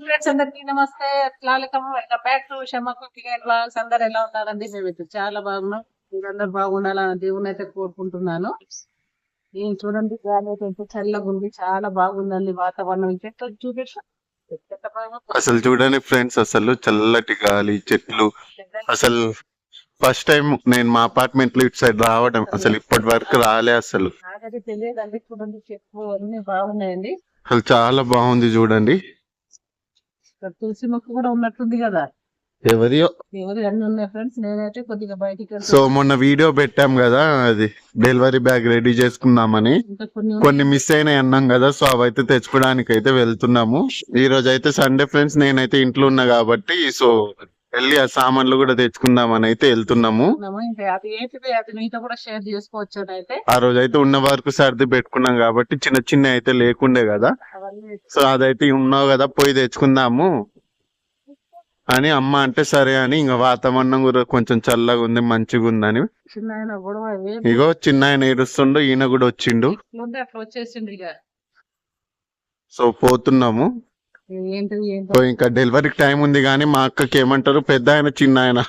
Friends అందరికీ నమస్తే. అస్సలాముఅలైకుం welcome back to Shamma cooking and blogs అందరు ఎలా ఉన్నారండి? మేమైతే చాలా బాగున్నాం. మీరందరూ బాగుండాలని దేవుని అయితే కోరుకుంటున్నాను. ఏం చూడండి గాలి అయితే చల్లగా ఉంది. చాలా బాగుందండి వాతావరణం. చెట్లు చూపించు. అసలు చూడండి ఫ్రెండ్స్ అసలు చల్లటి గాలి చెట్లు. అసలు ఫస్ట్ టైం నేను మా అపార్ట్మెంట్లో ఇటు సైడ్ రావడం అసలు ఇప్పటి వరకు రాలే అసలు. తెలియదండి. చూడండి చెట్లు అన్ని బాగున్నాయండి. అసలు చాలా బాగుంది చూడండి. ఇక్కడ తులసి మొక్క కూడా ఉన్నట్టుంది కదా. ఎవరియో? ఎవరు అన్ని ఉన్నాయి ఫ్రెండ్స్ నేనైతే కొద్దిగా బయటికి సో మొన్న వీడియో పెట్టాం కదా అది డెలివరీ బ్యాగ్ రెడీ చేసుకున్నామని కొన్ని మిస్ అయినాయి అన్నాం కదా సో అవైతే తెచ్చుకోవడానికి అయితే వెళ్తున్నాము. ఈ రోజు అయితే సండే ఫ్రెండ్స్ నేనైతే ఇంట్లో ఉన్నా కాబట్టి సో వెళ్ళి ఆ సామాన్లు కూడా తెచ్చుకుందామని అయితే వెళ్తున్నాము. ఆ రోజు అయితే ఉన్న వరకు సర్ది పెట్టుకున్నాం కాబట్టి చిన్న చిన్న అయితే లేకుండే కదా. సో అదైతే ఉన్నావు కదా పోయి తెచ్చుకుందాము. అని అమ్మ అంటే సరే అని ఇంకా వాతావరణం కూడా కొంచెం చల్లగా ఉంది మంచిగా ఉందని. ఇగో చిన్న ఆయన ఏడుస్తుండు ఈయన కూడా వచ్చిండు. సో పోతున్నాము. ఇంకా డెలివరీకి టైం ఉంది కానీ మా అక్కకి ఏమంటారు? పెద్ద ఆయన చిన్న ఆయన.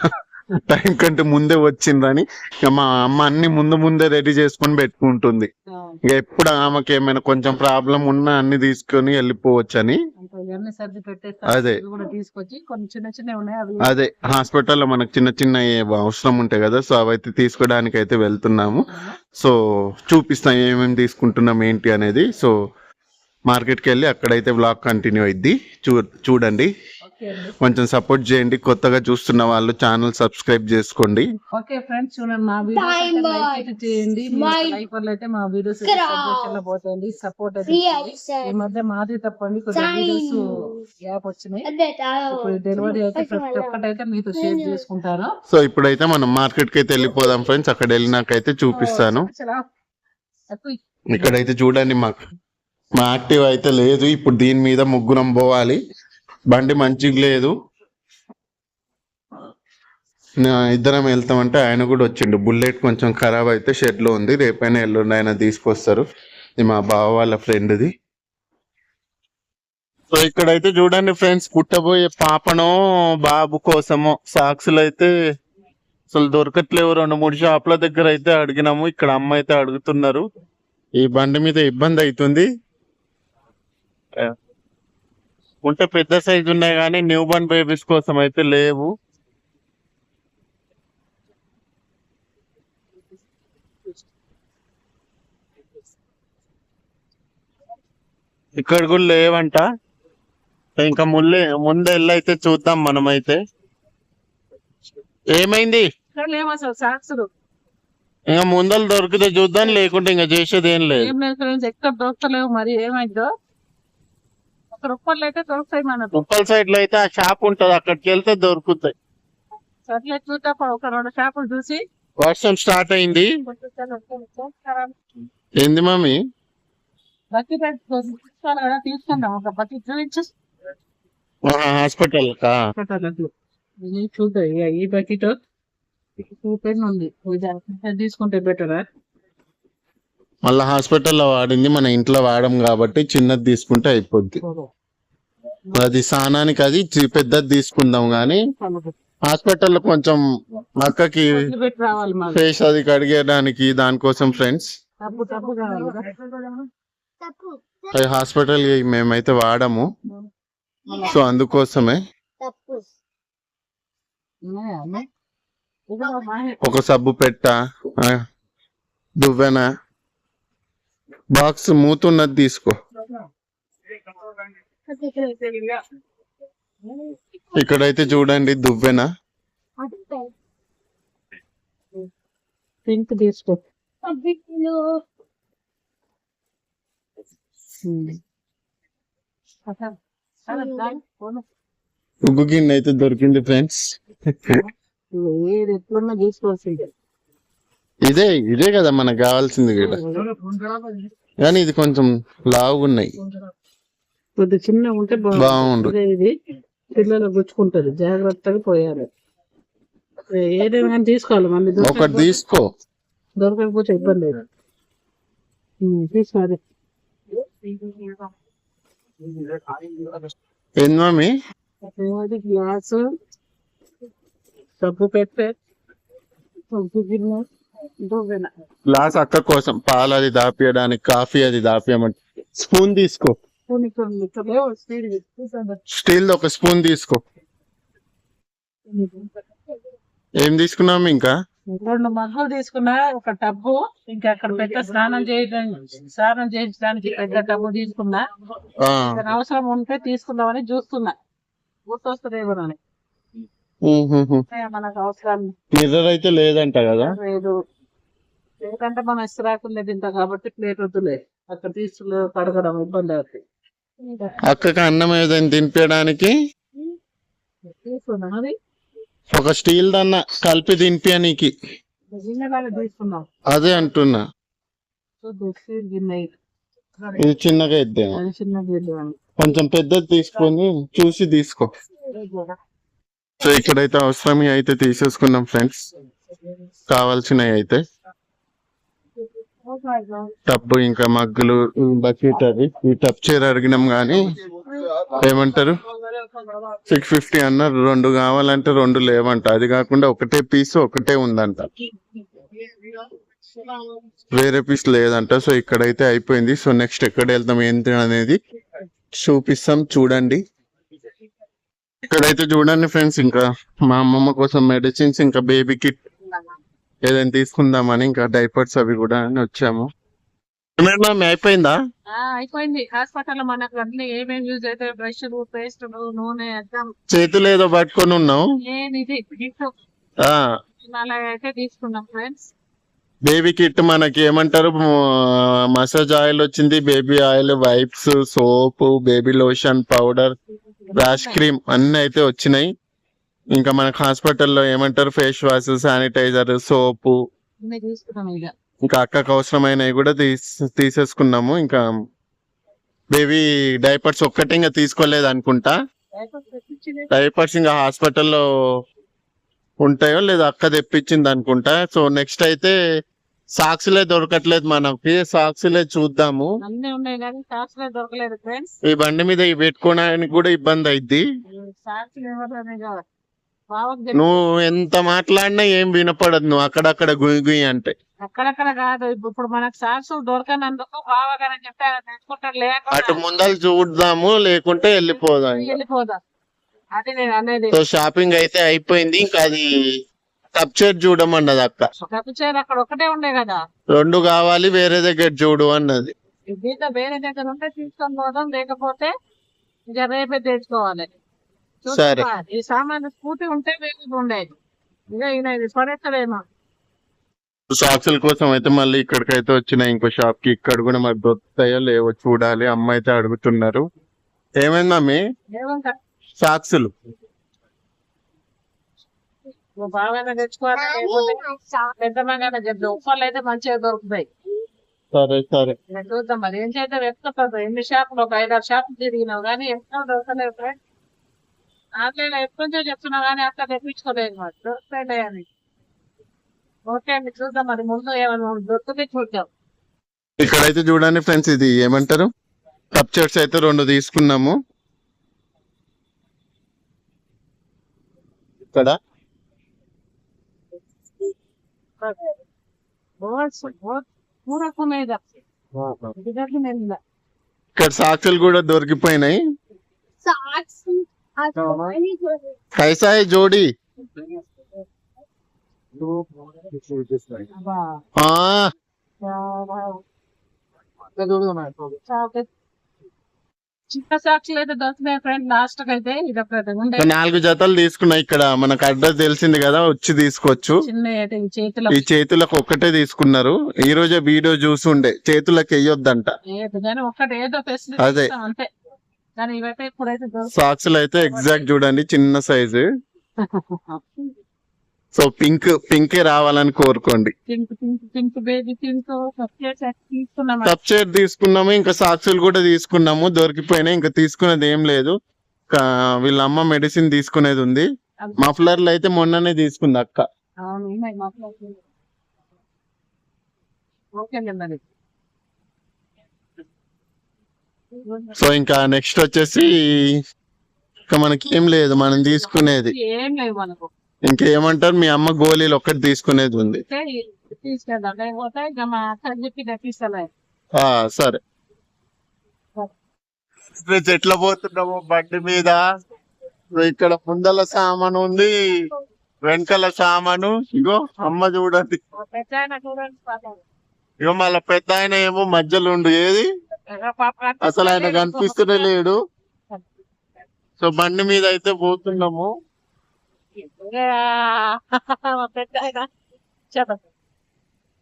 టైం కంటే ముందే వచ్చిందని ఇక మా అమ్మ అన్ని ముందు ముందే రెడీ చేసుకొని పెట్టుకుంటుంది. ఇక ఎప్పుడు ఆమెకి ఏమైనా కొంచెం ప్రాబ్లం ఉన్నా అన్ని తీసుకొని వెళ్ళిపోవచ్చు అని అదే. అదే హాస్పిటల్లో మనకు చిన్న చిన్న అవసరం ఉంటాయి కదా సో అవైతే తీసుకోవడానికి అయితే వెళ్తున్నాము సో చూపిస్తాం ఏమేమి తీసుకుంటున్నాం ఏంటి అనేది. సో మార్కెట్కి వెళ్ళి అక్కడైతే బ్లాగ్ కంటిన్యూ అయింది చూ చూడండి. కొంచెం సపోర్ట్ చేయండి. కొత్తగా చూస్తున్న వాళ్ళు ఛానల్ సబ్స్క్రైబ్ చేసుకోండి. ఓకే ఫ్రెండ్స్ చూడండి మా వీడియోస్ లైక్ అయితే చేయండి. లైక్ వల్ల అయితే మా వీడియోస్ పోతాయండి. సపోర్ట్. ఈ మధ్య మాది తప్పండి. కొద్దిగా వీడియోస్ గ్యాప్ వచ్చినాయి. ఇప్పుడు డెలివరీ అయితే ప్రతి ఒక్కటైతే మీతో షేర్ చేసుకుంటాను సో ఇప్పుడైతే మనం మార్కెట్కి అయితే వెళ్ళిపోదాం ఫ్రెండ్స్ అక్కడ వెళ్ళినాకైతే చూపిస్తాను. ఇక్కడైతే చూడండి మాకు. మా యాక్టివ్ అయితే లేదు. ఇప్పుడు దీని మీద ముగ్గురం పోవాలి. బండి మంచిగా లేదు. ఇద్దరం వెళ్తామంటే ఆయన కూడా వచ్చిండు. బుల్లెట్ కొంచెం ఖరాబ్ అయితే షెడ్లో ఉంది. రేపైనా ఎల్లుండి ఆయన తీసుకొస్తారు. ఇది మా బావ వాళ్ళ ఫ్రెండ్ది. సో ఇక్కడైతే చూడండి ఫ్రెండ్స్ పుట్టబోయే పాపనో బాబు కోసమో సాక్సులు అయితే అసలు దొరకట్లేవు. రెండు మూడు షాపుల దగ్గర అయితే అడిగినాము. ఇక్కడ అమ్మ అయితే అడుగుతున్నారు. ఈ బండి మీద ఇబ్బంది అవుతుంది. ఉంటే పెద్ద సైజు ఉన్నాయి కానీ న్యూ బర్న్ బేబీస్ కోసం అయితే లేవు. ఇక్కడ కూడా లేవంట. ఇంకా ముల్లే ముందే వెళ్ళైతే చూద్దాం ఏమైంది? లేవు అసలు సాక్సులు. ఇంకా ముందలు దొరికితే చూద్దాం లేకుంటే ఇంకా చేసేది ఏం లేదు. ఎక్కడ దొరకలేవు మరి ఏమైందో. రూపాయలు అయితే దొరుకుతాయి మనకు. ఉప్పల్ సైడ్లో అయితే ఆ షాప్ ఉంటది. అక్కడికి వెళ్తే దొరుకుతాయి. సర్లే చూద్దాం. ఒక రెండు షాపులు చూసి వర్షం స్టార్ట్ అయింది. ఏంది మమ్మీ బకెట్ తీసుకోవాలి కదా తీసుకుందాం. ఒక చూపించు. హాస్పిటల్ చూద్దాం. ఈ బకెట్ ఉంది. తీసుకుంటే బెటరా? మళ్ళీ హాస్పిటల్లో వాడింది మన ఇంట్లో వాడం కాబట్టి చిన్నది తీసుకుంటే అయిపోద్ది. అది స్నానానికి అది పెద్దది తీసుకుందాం గానీ హాస్పిటల్లో కొంచెం అక్కకి పెట్టి రావాలి మాకు ఫేస్ అది కడిగేయడానికి దానికోసం ఫ్రెండ్స్. అది హాస్పిటల్ మేమైతే వాడము. సో అందుకోసమే. ఒక సబ్బు పెట్ట దువ్వెన? బాక్స్ మూతున్నది తీసుకో. ఇక్కడైతే చూడండి దువ్వెన. పింక్ తీసుకో. ఉగ్గు గిన్నె అయితే దొరికింది ఫ్రెండ్స్. ఏది ఎట్లున్నా తీసుకోవాల్సిందే. ఇదే ఇదే కదా మనకు కావాల్సింది కూడా. కానీ ఇది కొంచెం లావుగా ఉన్నాయి కొద్ది చిన్న ఉంటే బాగుండు. ఇదే ఇది. పిల్లలు గుచ్చుకుంటది జాగ్రత్తగా పోయాలి. ఏదైనా తీసుకోవాలి. మళ్ళీ ఒకటి తీసుకో. దొరకకపోతే ఇబ్బంది లేదు. ఉమ్, తీసుకో అదే. ఏంది మమ్మీ అది గ్లాసు. సబ్బు పెట్టే. సబ్బు గిన్నె. గ్లాస్ అక్క కోసం పాలు అది దాపియడానికి కాఫీ అది దాపియమంటే. స్పూన్ తీసుకో. స్టీల్ ఒక స్పూన్ తీసుకో. ఏం తీసుకున్నాము ఇంకా? రెండు మగ్గులు తీసుకున్నా ఒక టబ్బు. ఇంకా అక్కడ పెద్ద స్నానం చేయడం స్నానం చేయించడానికి పెద్ద టబ్బు తీసుకున్నా. అవసరం ఉంటే తీసుకుందామని చూస్తున్నా. గుర్తొస్తుందేమో అని ఊహుహు. మనకు అవసరం మిర్రర్ అయితే లేదంట కదా? లేదు. ఎందుకంటే మనం ఇస్త్రాకులు తింటాం కాబట్టి ప్లేట్ వద్దులే. అక్కడ తీసుకు కడగడం ఇబ్బంది అవుతుంది అక్కకి అన్నం ఏదైనా తినిపించడానికి ఒక స్టీల్ దన్న కలిపి తీసుకున్నాం అదే అంటున్నా. ఇది. చిన్నగా ఇద్దాం. కొంచెం పెద్దది తీసుకొని చూసి తీసుకో. సో ఇక్కడైతే అవసరం అయితే తీసేసుకున్నాం ఫ్రెండ్స్. కావాల్సినవి అయితే. టబ్బు ఇంకా మగ్గులు బకెట్ అవి. ఈ టబ్ చీర అడిగినాం కానీ ఏమంటారు? సిక్స్ ఫిఫ్టీ అన్నారు. రెండు కావాలంటే రెండు లేవంట. అది కాకుండా ఒకటే పీస్ ఒకటే ఉందంట. వేరే పీస్ లేదంట. సో ఇక్కడైతే అయిపోయింది. సో నెక్స్ట్ ఎక్కడ వెళ్తాం ఏంటి అనేది చూపిస్తాం. చూడండి. ఇక్కడైతే చూడండి ఫ్రెండ్స్ ఇంకా మా అమ్మమ్మ కోసం మెడిసిన్స్ ఇంకా బేబీ కిట్ ఏదైనా తీసుకుందామని ఇంకా డైపర్స్ అవి కూడా అని వచ్చాము. మ్యామ్ అయిపోయిందా? అయిపోయింది. హాస్పిటల్ మనకు అన్ని ఏమేమి యూజ్ అయితే బ్రష్ పేస్ట్ నూనె చేతులు ఏదో పట్టుకొని ఉన్నావు? అయితే తీసుకున్నాం ఫ్రెండ్స్ బేబీ కిట్ మనకి ఏమంటారు మసాజ్ ఆయిల్ వచ్చింది baby oil wipes soap baby lotion powder rash cream అన్ని అయితే వచ్చినాయి. ఇంకా మనకు హాస్పిటల్లో ఏమంటారు? Face wash sanitizer soap. ఇక. అక్కకు అవసరమైనవి కూడా తీస్ తీసేసుకున్నాము. ఇంకా బేబీ డైపర్స్ ఒక్కటే ఇంకా తీసుకోలేదు అనుకుంటా. డైపర్స్ ఇంకా హాస్పిటల్లో ఉంటాయో లేదా అక్క తెప్పించింది అనుకుంటా. సో నెక్స్ట్ అయితే సాక్స్లే దొరకట్లేదు మనకి సాక్స్లే చూద్దాము. అన్ని ఉన్నాయి కానీ సాక్స్ దొరకలేదు ఫ్రెండ్స్ ఈ బండి మీద ఇవి పెట్టుకోవడానికి కూడా ఇబ్బంది అయింది ఎవరు బావకు నువ్వు ఎంత మాట్లాడినా ఏం వినపడదు నువ్వు. అక్కడక్కడ గుయి గుయి అంటే. అక్కడక్కడ కాదు. ఇప్పుడు మనకు సాక్స్ దొరకనందుకు బావగానే చెప్తే అటు ముందలు చూద్దాము లేకుంటే వెళ్ళిపోదాం. వెళ్ళిపోదాం. అది నేను అనేది సో షాపింగ్ అయితే అయిపోయింది. ఇంకా అది సబ్జెక్ట్ చూడమన్నది అక్క. కప్పిచేరు అక్కడ ఒకటే ఉండే కదా. రెండు కావాలి వేరే దగ్గర చూడు అన్నది. దీంట్లో వేరే దగ్గర ఉంటే తీసుకొని పోదాం లేకపోతే ఇంకా రేపే తెచ్చుకోవాలి. సరే. ఈ సామాన్ స్కూటీ ఉంటే వేరే ఉండేది. ఇంకా ఈయన ఇది పడేస్తలేమో సాక్సుల కోసం అయితే మళ్ళీ ఇక్కడికైతే వచ్చిన ఇంకో షాప్కి ఇక్కడ కూడా మరి దొరుకుతాయో లేవో చూడాలి. అమ్మ అయితే అడుగుతున్నారు. ఏమైంది మమ్మీ? ఏమంటారు సాక్సులు. నువ్వు బాగానే తెచ్చుకోవాలి పెద్ద బాగానే చెప్తా ఉప్పలు అయితే మంచిగా దొరుకుతాయి. సరే సరే. నేను చూద్దాం మరి. ఏం చేద్దాం? ఎత్తుకుంటుంది ఎన్ని షాపులు? ఒక ఐదారు షాపులు తిరిగినావు కానీ ఎక్కడ దొరకలేదు ఫ్రెండ్ ఆన్లైన్ ఎప్పటి నుంచో చెప్తున్నావు కానీ అక్కడ తెప్పించుకోలేదు మరి. దొరుకుతాయి అని. ఓకే అండి చూద్దాం మరి. ముందు ఏమైనా దొరికితే చూద్దాం. ఇక్కడైతే చూడండి ఫ్రెండ్స్ ఇది ఏమంటారు? కప్ చైర్స్ అయితే రెండు తీసుకున్నాము. ఇక్కడ ఇక్కడ సాక్సులు కూడా దొరికిపోయినాయి. కైసా హై జోడి. అబ్బా ఆ. చాక్లెట్ చిన్న సాక్షులు అయితే దొరుకుతాయి ఫ్రెండ్ లాస్ట్ అయితే ఇది ఒకటి నాలుగు జతలు తీసుకున్నా ఇక్కడ. మనకు అడ్రస్ తెలిసింది కదా వచ్చి తీసుకోవచ్చు. ఈ చేతిలో. ఈ చేతులకు ఒక్కటే తీసుకున్నారు. ఈ రోజే వీడియో చూసి ఉండే. చేతులకు వేయొద్దంట. అదే. సాక్స్లు అయితే ఎగ్జాక్ట్ చూడండి చిన్న సైజు సో పింక్ పింకే రావాలని కోరుకోండి. చైర్ తీసుకున్నాము? ఇంకా సాక్సులు కూడా తీసుకున్నాము దొరికిపోయినాయి ఇంకా తీసుకునేది ఏం లేదు. వీళ్ళ అమ్మ మెడిసిన్ తీసుకునేది ఉంది. మఫ్లర్లు అయితే మొన్ననే తీసుకుంది అక్క. సో ఇంకా నెక్స్ట్ వచ్చేసి ఇంకా మనకి ఏం లేదు మనం తీసుకునేది. ఏం లేవు మనకు. ఇంకేమంటారు? మీ అమ్మ గోళీలు ఒక్కటి తీసుకునేది ఉంది. సరే. ఎట్లా పోతున్నాము బండి మీద? ఇక్కడ ముందల సామాను ఉంది వెనకాల సామాను. ఇగో అమ్మ చూడండి. ఇగో మళ్ళీ పెద్ద ఆయన ఏమో మధ్యలో ఉండు. ఏది? అసలు ఆయన కనిపిస్తూనే లేడు. సో బండి మీద అయితే పోతున్నాము ఇంకా మా పెద్ద ఆయన చెప్పండి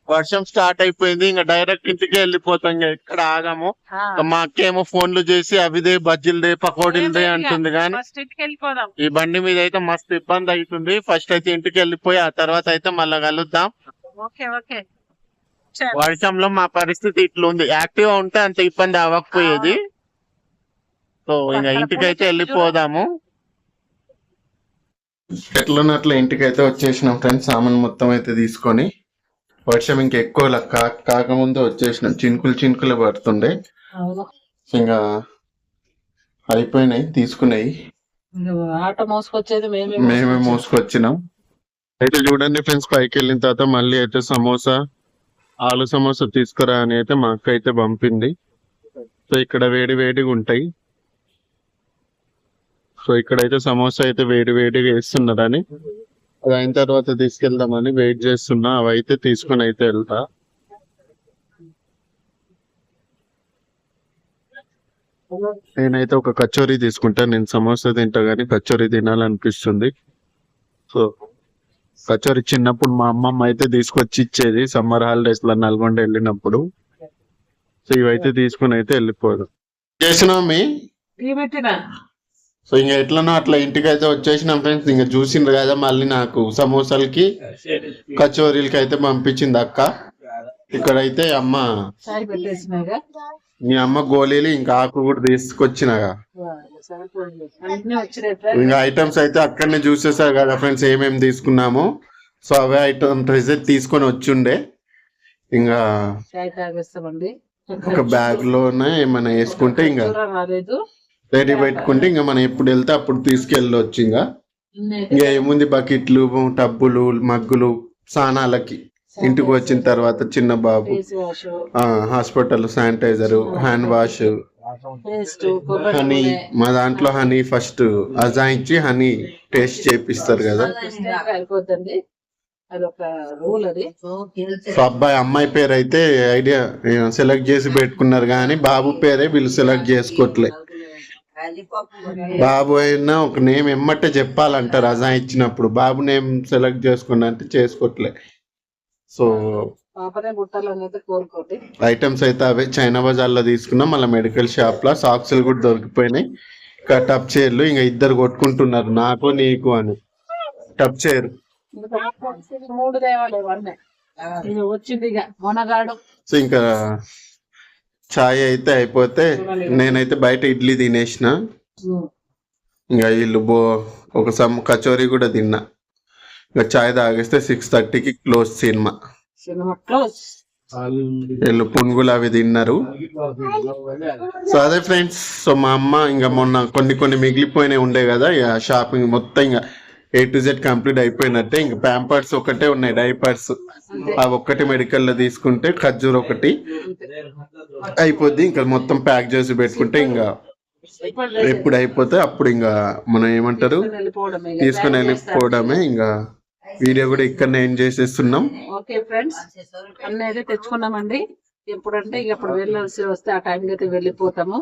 వర్షం స్టార్ట్ అయిపోయింది ఇంకా డైరెక్ట్ ఇంటికి వెళ్ళిపోతాం ఇంకా ఎక్కడ ఆగాము. మా అక్క ఏమో ఫోన్లు చేసి అవిదే బజ్జీలదే పకోడీలదే అంటుంది కానీ ఈ బండి మీద అయితే మస్తు ఇబ్బంది అవుతుంది ఫస్ట్ అయితే ఇంటికి వెళ్ళిపోయి ఆ తర్వాత అయితే మళ్ళా కలుద్దాం. Okay okay. చలో. వర్షంలో మా పరిస్థితి ఇట్లుంది. యాక్టివ్ ఉంటే అంత ఇబ్బంది అవ్వకపోయేది. సో ఇంకా ఇంటికి అయితే వెళ్ళిపోదాము. ఎట్లున్నట్లు ఇంటికి అయితే వచ్చేసినాం ఫ్రెండ్స్ సామాన్ మొత్తం అయితే తీసుకొని. వర్షం ఇంకా ఎక్కువ కాకముందే వచ్చేసినాం. చినుకులు చినుకులు పడుతుండే. ఇంకా అయిపోయినాయి తీసుకున్నాయి ఆటో మోసుకొచ్చేది మేమే మోసుకొచ్చినాం. అయితే చూడండి ఫ్రెండ్స్ పైకి వెళ్ళిన తర్వాత మళ్ళీ అయితే సమోసా ఆలు సమోసా తీసుకురా అని అయితే మా అక్క అయితే పంపింది. సో ఇక్కడ వేడి వేడిగా ఉంటాయి. సో ఇక్కడైతే సమోసా అయితే వేడి వేడిగా వేస్తున్నారని. అది అయిన తర్వాత తీసుకెళ్దామని వెయిట్ చేస్తున్నా. అవి అయితే తీసుకొని అయితే వెళ్తా. నేనైతే ఒక కచోరీ తీసుకుంటా. నేను సమోసా తింటా గానీ కచోరీ తినాలనిపిస్తుంది. సో కచోరీ చిన్నప్పుడు మా అమ్మమ్మ అయితే తీసుకొచ్చి ఇచ్చేది. సమ్మర్ హాలిడేస్లో నల్గొండ వెళ్ళినప్పుడు. సో ఇవైతే తీసుకుని అయితే వెళ్ళిపోదు. చేసినా మీ? సో ఇంకా ఎట్లనో అట్లా ఇంటికి అయితే వచ్చేసినాం ఫ్రెండ్స్ ఇంకా చూసిండ్రు కదా మళ్ళీ నాకు సమోసాలకి కచోరీలకి అయితే పంపించింది అక్క. ఇక్కడైతే అమ్మ మీ అమ్మ గోళీలు ఇంకా ఆకు కూడా తీసుకొచ్చినగా. ఇంకా ఐటమ్స్ అయితే అక్కడనే చూసేసారు కదా ఫ్రెండ్స్ ఏమేమి తీసుకున్నాము. సో అవే ఐటమ్స్ అయితే తీసుకొని వచ్చిండే. ఇంకా ఒక బ్యాగ్లోనే ఏమైనా వేసుకుంటే ఇంకా రెడీ పెట్టుకుంటే ఇంకా మనం ఎప్పుడు వెళ్తే అప్పుడు తీసుకెళ్ళొచ్చు ఇంకా. ఇంకా ఏముంది బకెట్లు టబ్బులు మగ్గులు స్నానాలకి ఇంటికి వచ్చిన తర్వాత చిన్న బాబు hospital sanitizer hand wash. Honey. మా దాంట్లో హనీ ఫస్ట్ అజాయించి హనీ టేస్ట్ చేపిస్తారు కదా. సో అబ్బాయి అమ్మాయి పేరు అయితే ఐడియా సెలెక్ట్ చేసి పెట్టుకున్నారు కానీ బాబు పేరే వీళ్ళు సెలెక్ట్ చేసుకోవట్లే. బాబు అయినా ఒక నేమ్ ఎమ్మటే చెప్పాలంట రజా ఇచ్చినప్పుడు. బాబు నేమ్ సెలెక్ట్ చేసుకున్నా అంటే చేసుకోవట్లే సో ఐటమ్స్ అయితే అవే చైనా బజార్లో తీసుకున్నాం మళ్ళీ మెడికల్ షాప్లో సాక్స్లు కూడా దొరికిపోయినాయి. ఇంకా టప్ చైర్లు ఇంకా ఇద్దరు కొట్టుకుంటున్నారు నాకు నీకు అని. టప్ చైర్. మూడు వచ్చింది ఇక మొనగాడు. సో ఇంకా చాయ్ అయితే అయిపోతే నేనైతే బయట ఇడ్లీ తినేసిన. ఇంకా వీళ్ళు బో ఒక సమ్ కచోరీ కూడా తిన్నా. ఇంకా చాయ్ తాగేస్తే సిక్స్ థర్టీకి క్లోజ్ సినిమా వీళ్ళు పునుగులు అవి తిన్నారు. సో అదే ఫ్రెండ్స్ సో మా అమ్మ ఇంకా మొన్న కొన్ని కొన్ని మిగిలిపోయినాయి ఉండే కదా ఇక షాపింగ్ మొత్తం ఇంకా ఏ టు జెడ్ కంప్లీట్ అయిపోయినట్టే ఇంకా ప్యాంపర్స్ ఒకటే ఉన్నాయి డైపర్స్ అవి ఒక్కటి మెడికల్లో తీసుకుంటే ఖర్జూర్ ఒకటి అయిపోద్ది ఇంకా మొత్తం ప్యాక్ చేసి పెట్టుకుంటే ఇంకా ఎప్పుడు అయిపోతే అప్పుడు ఇంకా మనం ఏమంటారు. తీసుకుని వెళ్ళిపోవడమే ఇంకా. వీడియో కూడా ఇక్కడనే ఏం చేసేస్తున్నాం. ఓకే ఫ్రెండ్స్ అన్నీ అయితే తెచ్చుకున్నామండి. ఎప్పుడంటే ఇంక అప్పుడు వెళ్ళాల్సి వస్తే ఆ టైం అయితే వెళ్ళిపోతాము.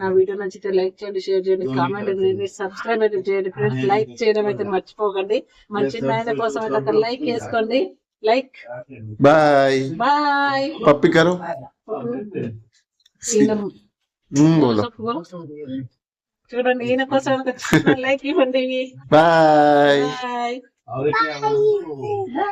నా వీడియో నచ్చితే లైక్ చేయండి షేర్ చేయండి కామెంట్ చేయండి సబ్స్క్రైబ్ అయితే చేయండి ఫ్రెండ్స్ లైక్ చేయడం అయితే మర్చిపోకండి. మంచి ఆయన కోసం అయితే లైక్ వేసుకోండి లైక్ బాయ్ బాయ్ పప్పి చూడండి ఈయన కోసం లైక్ ఇవ్వండి. Bye bye